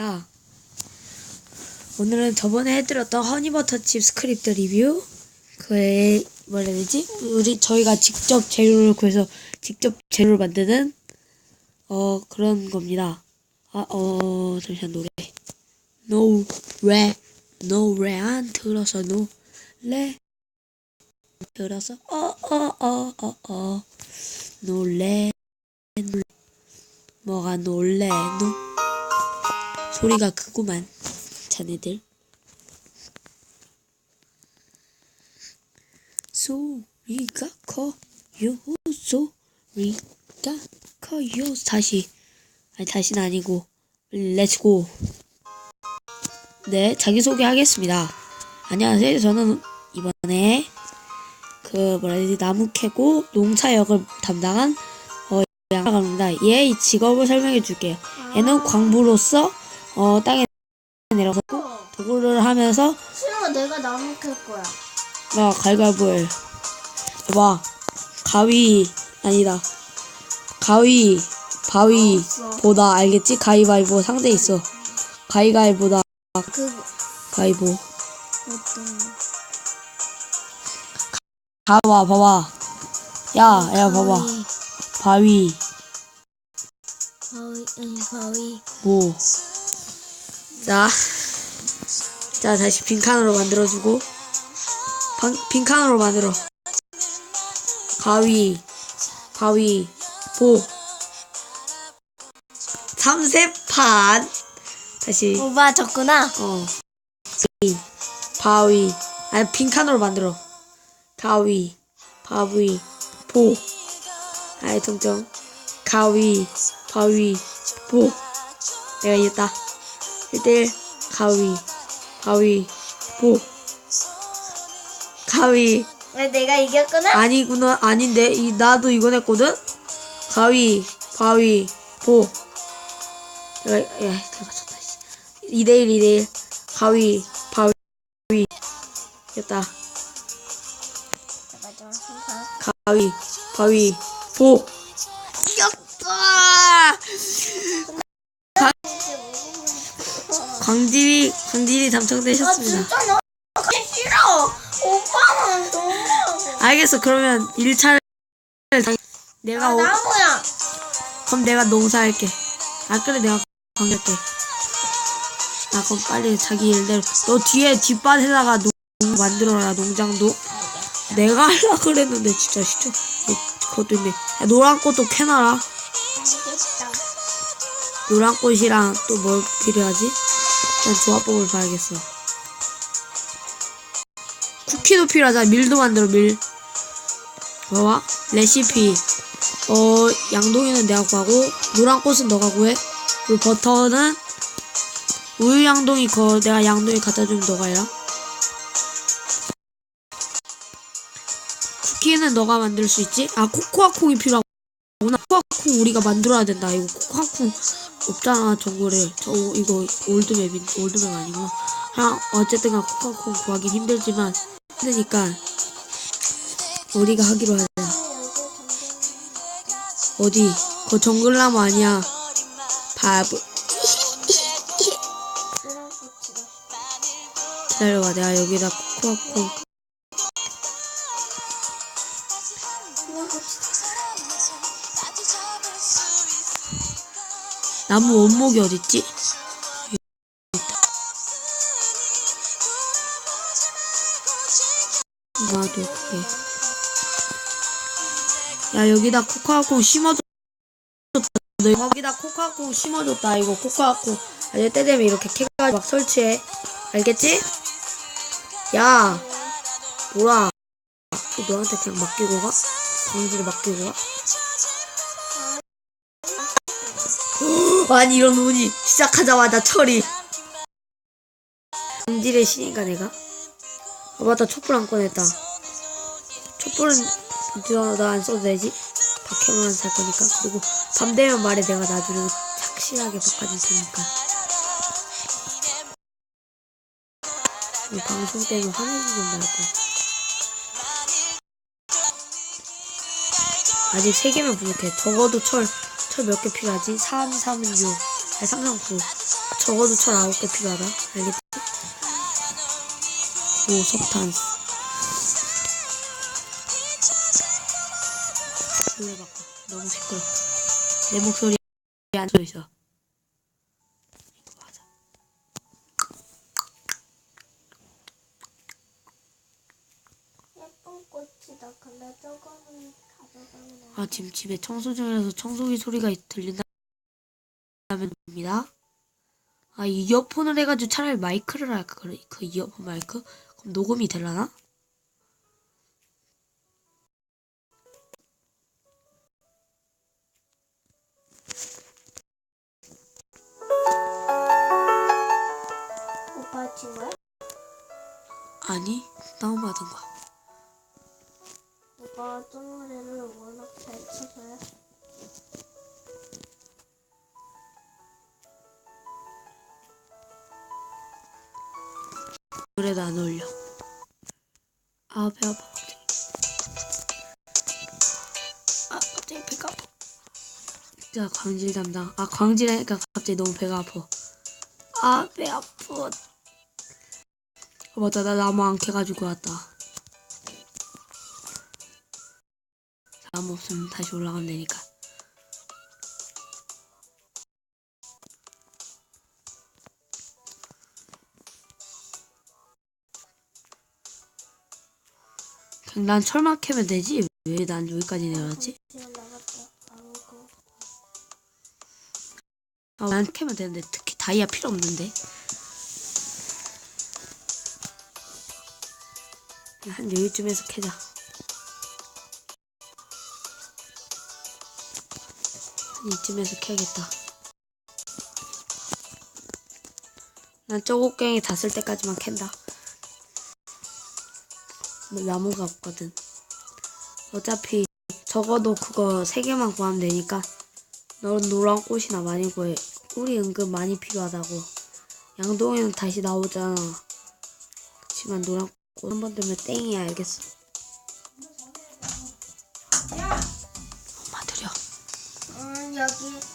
입니다. 오늘은 저번에 해드렸던 허니버터칩 스크립트 리뷰 그에 뭐라 해야 되지? 우리 저희가 직접 재료를 구해서 직접 재료를 만드는 어 그런 겁니다. 아 어 잠시만 노래 노래 노래 안 들어서 노래 들어서 어 어 어 어어 놀래 놀래 뭐가 놀래 노 소리가 크구만 자네들. 소리가 커요 소리가 커요. 다시 아니 다시는 아니고 렛츠고 네 자기소개 하겠습니다. 안녕하세요. 저는 이번에 그 뭐라 해야 되지? 나무 캐고 농사 역을 담당한 어 양가입니다. 얘의 직업을 설명해 줄게요. 얘는 광부로서 어 땅에 내려서 도구를 하면서 싫어 내가 나무 캘 거야. 나 갈갈보해 봐봐 가위 아니다. 가위 바위 알았어. 보다. 알겠지? 가위바위보 상대 있어. 가위가위보다. 그 가위보. 어떤 봐봐 봐봐. 야야 봐봐. 바위. 바위 아니 바위. 뭐. 자. 자, 다시 빈칸으로 만들어주고. 방, 빈칸으로 만들어. 가위, 바위, 보. 삼세판. 다시, 오빠 졌구나 어. 가위, 바위. 아니, 빈칸으로 만들어. 가위, 바위, 보. 아이, 동정. 가위, 바위, 보. 내가 이겼다. 1대1 가위, 바위, 보. 가위, 왜 내가 이겼구나 아니구나, 아닌데, 이, 나도 이거 냈거든? 가위, 바위, 보. 야, 야, 내가 씨. 2대1, 2대1. 가위, 바위, 순간 가위, 바위, 보. 광질이, 광질이 당첨되셨습니다. 아 진짜 나 가기 싫어 오빠는 너무 알겠어. 그러면 1차를 내가 아 오, 나무야 그럼 내가 농사할게. 아 그래 내가 관계할게. 나 그럼 빨리 자기 일대로 너 뒤에 뒷밭에다가 농 만들어라 농장도. 내가 하려 그랬는데 진짜 시켜. 그것도 있네. 야, 노란 꽃도 캐놔라. 노란 꽃이랑 또 뭘 필요하지? 일단 조합법을 봐야겠어. 쿠키도 필요하잖아. 밀도 만들어, 밀. 봐봐. 레시피. 어, 양동이는 내가 구하고, 노란 꽃은 너가 구해. 그리고 버터는, 우유 양동이 거, 내가 양동이 갖다 주면 너가 해라. 쿠키는 너가 만들 수 있지? 아, 코코아콩이 필요하구나. 코코아콩 우리가 만들어야 된다. 이거 코코아콩 없잖아 정글에 저 이거 올드맵인 올드맵 아니구나 그냥 어쨌든 코카콩 구하긴 힘들지만 힘드니까 우리가 하기로 하자. 어디 그거 정글나무 아니야. 바보. 기다려봐 내가 여기다 코카콩 나무 원목이 어딨지? 나도 그게 야 여기다 코카콩 심어줬다 너 여기다 코카콩 심어줬다 이거 코카콩 아, 이제 때 되면 이렇게 캐가지고 막 설치해 알겠지? 야또 너한테 그냥 맡기고 가? 광질을 맡기고 가? 아니 이런 운이 시작하자마자 처리 광질의 신인가 내가? 아 맞다. 촛불 안 꺼냈다. 촛불은 나안 써도 되지? 박해만 살 거니까. 그리고 밤 되면 말해. 내가 나중에 착실하게 바꿔줄 테니까. 이 방송 때문에 화내지 좀 말고. 아직 3개면 부족해. 적어도 철 철 몇 개 필요하지? 3, 3, 6 아니 3, 3, 9 적어도 철 아홉 개 필요하다. 알겠지? 오, 석탄. 노래 바꿔. 너무 시끄러. 내 목소리 안 맞아. 예쁜 꽃이다. 근데 저거는 아, 지금 집에 청소 중이라서 청소기 소리가 들린다면 입니다. 아, 이어폰을 해가지고 차라리 마이크를 할까? 그래, 그 이어폰 마이크? 그럼 녹음이 되려나? 오빠 친구야? 아니, 다운받은 거야. 저 노래를 워낙 잘 쳐서요. 노래도 안 어울려. 아, 배 아파. 아, 갑자기 배가 아파. 진짜 광질 담당. 아, 광질하니까 갑자기 너무 배가 아파. 아, 배 아파. 어, 맞다, 나 나무 안 캐가지고 왔다. 나무 없으면 다시. 그냥 난 철막 캐면 되지. 왜 난 여기까지 내려왔지? 아, 난 캐면 되는데 특히 다이아 필요 없는데. 한 여기쯤에서 캐자. 이쯤에서 캐야겠다. 난 쪼곡갱이 다 쓸 때까지만 캔다. 뭐 나무가 없거든. 어차피 적어도 그거 세 개만 구하면 되니까 넌 노란 꽃이나 많이 구해. 꿀이 은근 많이 필요하다고. 양동이는 다시 나오잖아. 그렇지만 노란 꽃 한번 되면 땡이야, 알겠어? 음 여기